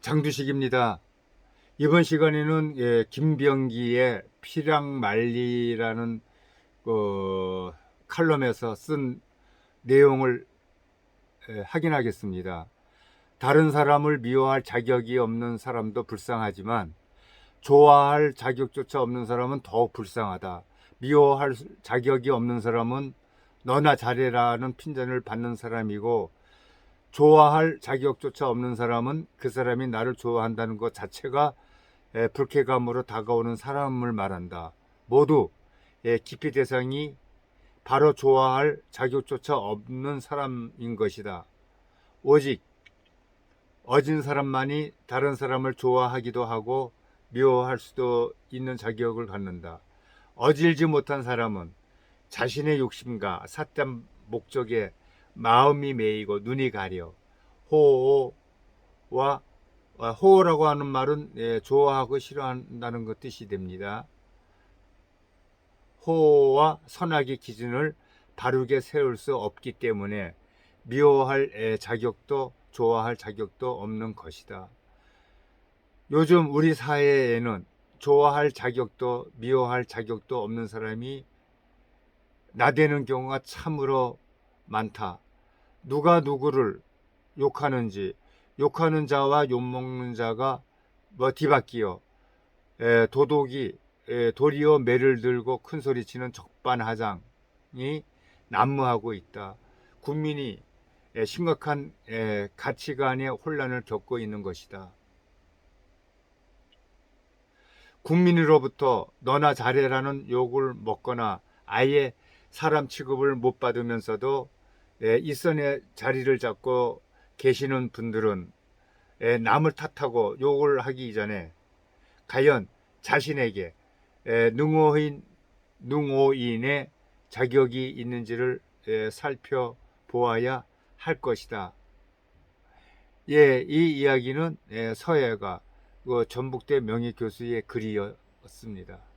장두식입니다. 이번 시간에는 예, 김병기의 피랑말리라는 그 칼럼에서 쓴 내용을 예, 확인하겠습니다. 다른 사람을 미워할 자격이 없는 사람도 불쌍하지만 좋아할 자격조차 없는 사람은 더욱 불쌍하다. 미워할 자격이 없는 사람은 너나 잘해라는 핀잔을 받는 사람이고 좋아할 자격조차 없는 사람은 그 사람이 나를 좋아한다는 것 자체가 에, 불쾌감으로 다가오는 사람을 말한다. 모두 에, 기피 대상이 바로 좋아할 자격조차 없는 사람인 것이다. 오직 어진 사람만이 다른 사람을 좋아하기도 하고 미워할 수도 있는 자격을 갖는다. 어질지 못한 사람은 자신의 욕심과 삿된 목적에 마음이 메이고 눈이 가려 호호와 아, 호호라고 하는 말은 예, 좋아하고 싫어한다는 것 뜻이 됩니다. 호호와 선악의 기준을 바르게 세울 수 없기 때문에 미워할 예, 자격도 좋아할 자격도 없는 것이다. 요즘 우리 사회에는 좋아할 자격도 미워할 자격도 없는 사람이 나대는 경우가 참으로 많다. 누가 누구를 욕하는지 욕하는 자와 욕먹는 자가 뭐 뒤바뀌어 에, 도둑이 에, 도리어 매를 들고 큰 소리치는 적반하장이 난무하고 있다. 국민이 에, 심각한 에, 가치관의 혼란을 겪고 있는 것이다. 국민으로부터 너나 잘해라는 욕을 먹거나 아예 사람 취급을 못 받으면서도 예, 이선의 자리를 잡고 계시는 분들은 예, 남을 탓하고 욕을 하기 전에 과연 자신에게 예, 능오인 능오인의 자격이 있는지를 예, 살펴보아야 할 것이다. 예, 이 이야기는 예, 서예가 그 전북대 명예교수의 글이었습니다.